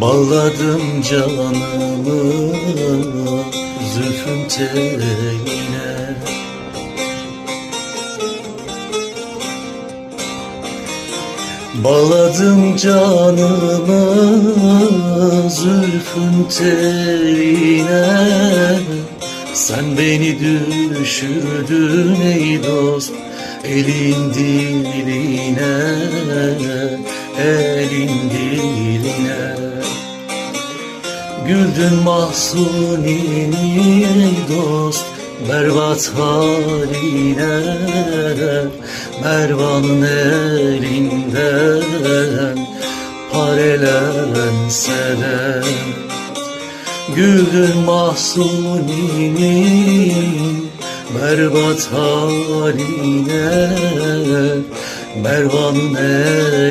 Bağladım canımı zülfün teline Bağladım canımı zülfün teline Sen beni düşürdün ey dost elin diline Elin diline Güldün mahzuni ey dost. Berbat haline Mervan'ın elinden parelense de Güldün mahzuninin berbat haline Mervan'ın